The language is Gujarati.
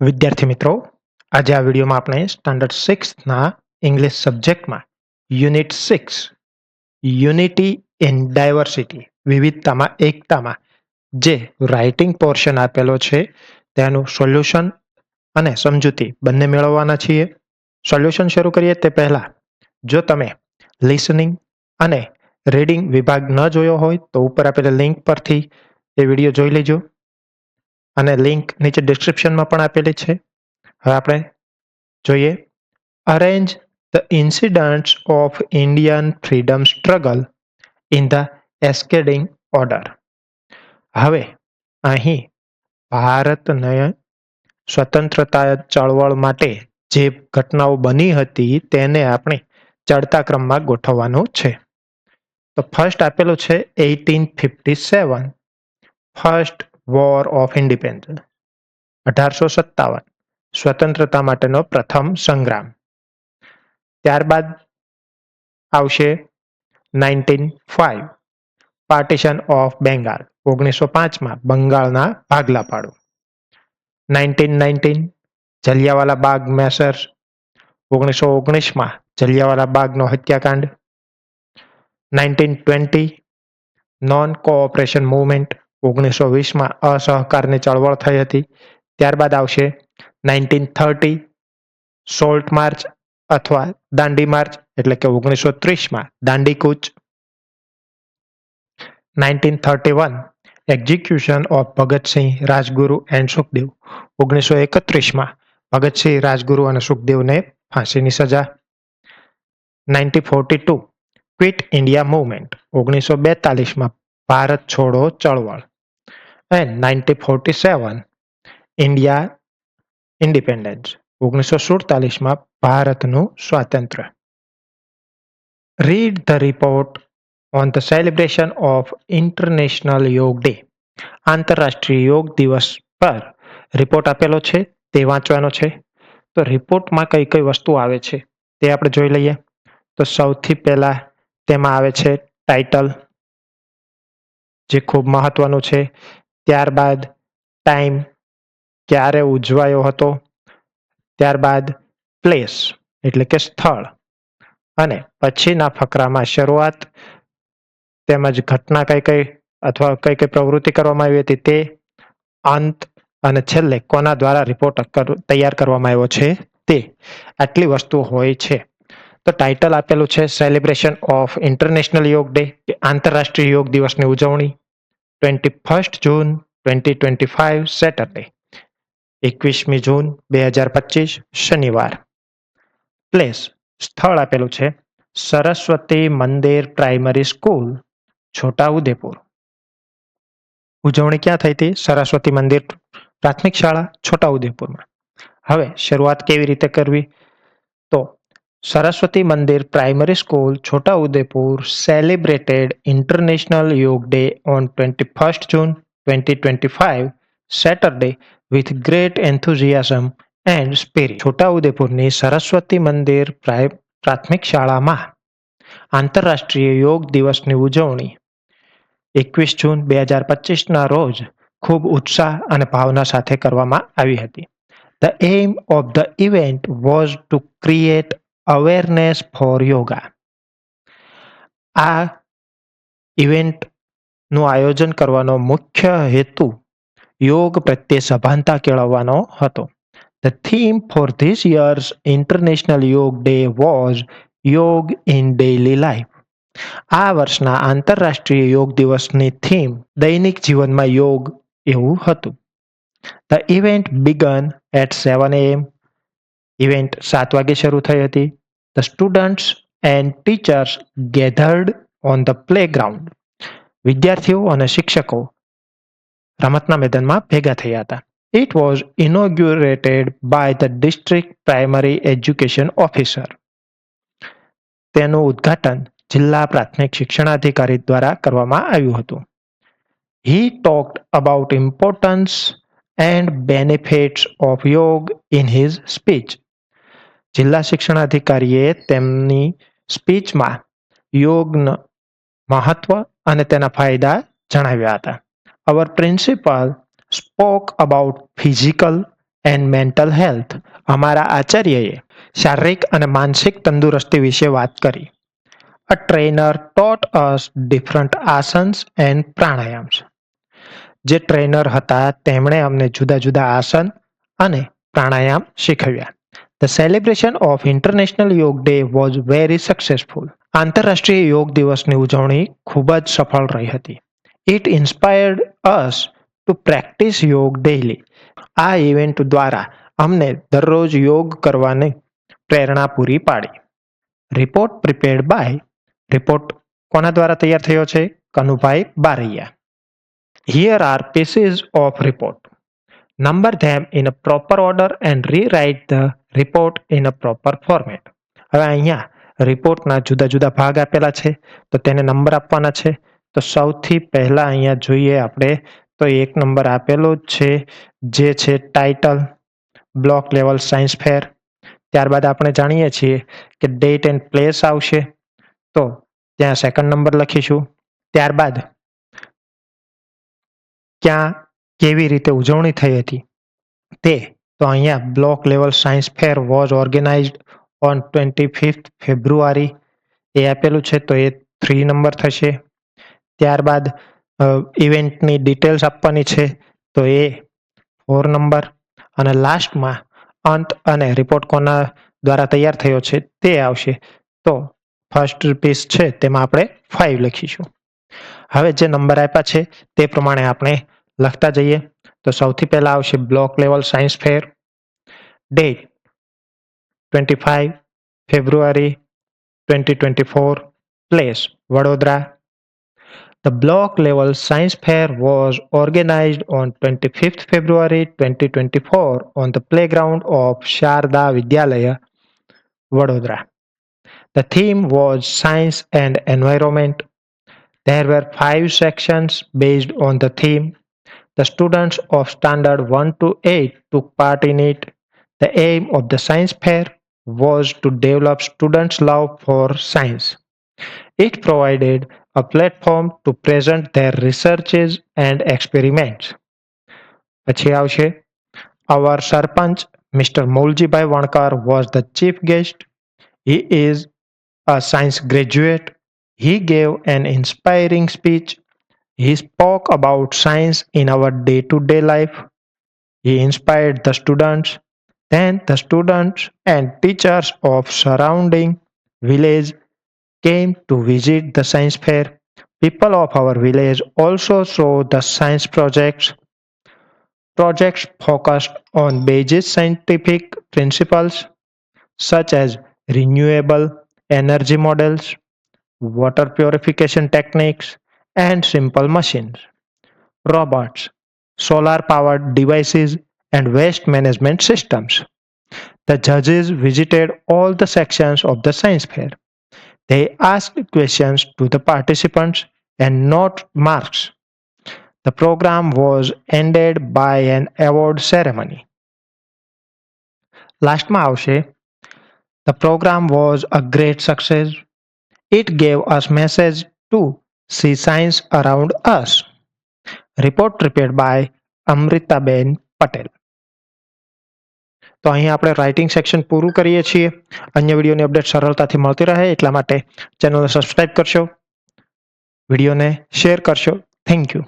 વિદ્યાર્થી મિત્રો, આજે આ વિડીયોમાં આપણે સ્ટાન્ડર્ડ સિક્સના English સબ્જેક્ટમાં unit six unity in diversity વિવિધતામાં એકતામાં જે રાઇટિંગ પોર્શન આપેલો છે, તેનું સોલ્યુશન અને સમજૂતી બંને મેળવવાના છીએ. સોલ્યુશન શરૂ કરીએ તે પહેલાં, જો તમે લિસનિંગ અને રીડિંગ વિભાગ ન જોયો હોય, તો ઉપર આપેલી લિંક પરથી એ વીડિયો જોઈ લેજો. અને લિંક નીચે ડિસ્ક્રિપ્શનમાં પણ આપેલી છે. હવે આપણે જોઈએ. Arrange the incidents of Indian freedom struggle in the ascending order હવે અહીં ભારતને સ્વતંત્રતા ચળવળ માટે જે ઘટનાઓ બની હતી તેને આપણે ચડતા ક્રમમાં ગોઠવવાનું છે. તો ફર્સ્ટ આપેલું છે eighteen fifty seven first war of independence અઢારસો સત્તાવન. સ્વતંત્રતા માટેનો પ્રથમ સંગ્રામ. ત્યારબાદ આવશે nineteen five. Partition of Bengal. ઓગણીસો પાંચમાં બંગાળના ભાગલા પાડો nineteen nineteen. Jallianwala Bagh massacre ઓગણીસો ઓગણીસમાં જલિયાવાલા બાગનો હત્યાકાંડ. Nineteen twenty. Non cooperation movement. ઓગણીસો વીસમાં અસહકારની ચળવળ થઈ હતી. ત્યારબાદ આવશે નાઇન્ટીન થર્ટી સોલ્ટ માર્ચ અથવા દાંડી માર્ચ, એટલે કે ઓગણીસો ત્રીસમાં દાંડી કૂચ nineteen thirty one execution of Bhagat Singh Rajguru and Sukhdev. ઓગણીસો એકત્રીસમાં ભગતસિંહ રાજગુરુ અને સુખદેવને ફાંસીની સજા. Nineteen forty two quit India movement. ઓગણીસો બેતાલીસમાં ભારત છોડો ચળવળ. And nineteen forty seven, India independence, ઓગણીસો સુડતાલીસમાં ભારતનું સ્વાતંત્ર્ય. Read the report on the celebration of international yoga day આંતરરાષ્ટ્રીય યોગ દિવસ પર રિપોર્ટ આપેલો છે, તે વાંચવાનો છે. તો રિપોર્ટમાં કઈ કઈ વસ્તુ આવે છે, તે આપણે જોઈ લઈએ. તો સૌથી પહેલાં તેમાં આવે છે ટાઇટલ જે ખૂબ મહત્વનું છે. ત્યારબાદ ટાઈમ ક્યારે ઉજવાયો હતો. ત્યારબાદ પ્લેસ એટલે કે સ્થળ. અને પછીના ફકરામાં શરૂઆત તેમજ ઘટના કઈ કઈ અથવા કઈ કઈ પ્રવૃત્તિ કરવામાં આવી હતી તે અંત અને છેલ્લે કોના દ્વારા રિપોર્ટ તૈયાર કરવામાં આવ્યો છે તે આટલી વસ્તુ હોય છે. તો ટાઇટલ આપેલું છે celebration of international yoga day કે આંતરરાષ્ટ્રીય યોગ દિવસની ઉજવણી twenty first June twenty twenty five Saturday એકવીસમી જૂન બે હજાર પચીસ શનિવાર. પ્લેસ સ્થળ આપેલું છે સરસ્વતી મંદિર પ્રાઇમરી સ્કૂલ છોટાઉદેપુર. ઉજવણી ક્યાં થઈ હતી? સરસ્વતી મંદિર પ્રાથમિક શાળા છોટાઉદેપુરમાં. હવે, શરૂઆત કેવી રીતે કરવી? તો Saraswati Mandir primary school, Chhota Udepur, celebrated international yoga day on twenty first June twenty twenty five, Saturday with great enthusiasm and spirit. છોટાઉદેપુરની સરસ્વતી મંદિર પ્રાથમિક શાળામાં આંતરરાષ્ટ્રીય યોગ દિવસની ઉજવણી એકવીસ જૂન બે હજાર પચીસના રોજ ખૂબ ઉત્સાહ અને ભાવના સાથે કરવામાં આવી હતી. The aim of the event was to create awareness for yoga આ ઇવેન્ટનું આયોજન કરવાનો મુખ્ય હેતુ યોગ પ્રત્યે સભાનતા કેળવવાનો હતો. The theme for this year's international yoga day was yoga in daily life આ વર્ષના આંતરરાષ્ટ્રીય યોગ દિવસની થીમ દૈનિક જીવનમાં યોગ એવું હતું. The event began at seven AM event સાત વાગે શરૂ થઈ હતી. The students and teachers gathered on the play ground વિદ્યાર્થીઓ અને શિક્ષકો રમતના મેદાનમાં ભેગા થયા હતા. It was inaugurated by the district primary education officer તેનું ઉદ્ઘાટન જિલ્લા પ્રાથમિક શિક્ષણાધિકારી દ્વારા કરવામાં આવ્યું હતું. He talked about importance and benefits of yoga in his speech જિલ્લા શિક્ષણાધિકારીએ તેમની સ્પીચમાં યોગનું મહત્વ અને તેના ફાયદા જણાવ્યા હતા. Our principal spoke about physical and mental health અમારા આચાર્યએ શારીરિક અને માનસિક તંદુરસ્તી વિશે વાત કરી. A trainer taught us different asanas and pranayamas જે ટ્રેનર હતા, તેમણે અમને જુદા જુદા આસન અને પ્રાણાયામ શીખવ્યા. The celebration of international yoga day was very successful. આંતરરાષ્ટ્રીય યોગ દિવસની ઉજવણી ખૂબ જ સફળ રહી હતી. It inspired us to practice yoga daily આ ઇવેન્ટ દ્વારા અમને દરરોજ યોગ કરવાની પ્રેરણા પૂરી પાડી. રિપોર્ટ પ્રિપેર્ડ બાય રિપોર્ટ કોના દ્વારા તૈયાર થયો છે? Kanubhai Baraiya. Here are pieces of report number them in a proper order and rewrite the report in a proper format હવે અહીંયા રિપોર્ટના જુદા જુદા ભાગ આપેલા છે, તો તેને નંબર આપવાના છે. તો સૌથી પહેલા અહીંયા જોઈએ આપણે, તો એક નંબર આપેલો જ છે, જે છે title block level science fair ત્યારબાદ આપણે જાણીએ છીએ કે ડેટ એન્ડ પ્લેસ આવશે. તો ત્યાં સેકન્ડ નંબર લખીશું. ત્યારબાદ ક્યાં કેવી રીતે ઉજવણી થઈ હતી? તે તો અહીંયા block level science fair was organized on twenty fifth February. એ આપેલું છે તો એ થ્રી નંબર થશે. ત્યારબાદ ઇવેન્ટની ડિટેલ્સ આપવાની છે તો એ ફોર નંબર. અને લાસ્ટમાં અંત અને રિપોર્ટ કોના દ્વારા તૈયાર થયો છે તે આવશે. તો ફર્સ્ટ પીસ છે તેમાં આપણે ફાઇવ લખીશું. હવે જે નંબર આપ્યા છે તે પ્રમાણે આપણે લખતા જઈએ તો સૌથી પહેલા આવશે block level science fair day twenty five February twenty twenty four place Vadodara The block level science fair was organized on 25th February 2024 on the playground of Sharda Vidyalaya, Vadodara. The theme was science and environment. There were five sections based on the theme. The students of standard 1 to 8 took part in it. The aim of the science fair was to develop students' love for science. It provided a platform to present their researches and experiments. પછી આવશે our sarpanch Mr. Mouljibai Wankar was the chief guest. He is a science graduate. He gave an inspiring speech. He spoke about science in our day to day life. He inspired the students. Then the students and teachers of surrounding village came to visit the science fair. People of our village also saw the science projects. Projects focused on basic scientific principles such as renewable energy models, water purification techniques, and simple machines, robots, solar powered devices, and waste management systems. The judges visited all the sections of the science fair. They asked questions to the participants and note marks. The program was ended by an award ceremony. લાસ્ટમાં આવશે The program was a great success. It gave us message to See science around us. Report prepared by Amritaben Patel તો અહીં આપણે રાઇટિંગ સેક્શન પૂરું કરીએ છીએ. અન્ય વિડીયોની અપડેટ સરળતાથી મળતી રહે એટલા માટે ચેનલને સબસ્ક્રાઇબ કરશો. વિડીયોને શેર કરશો. Thank you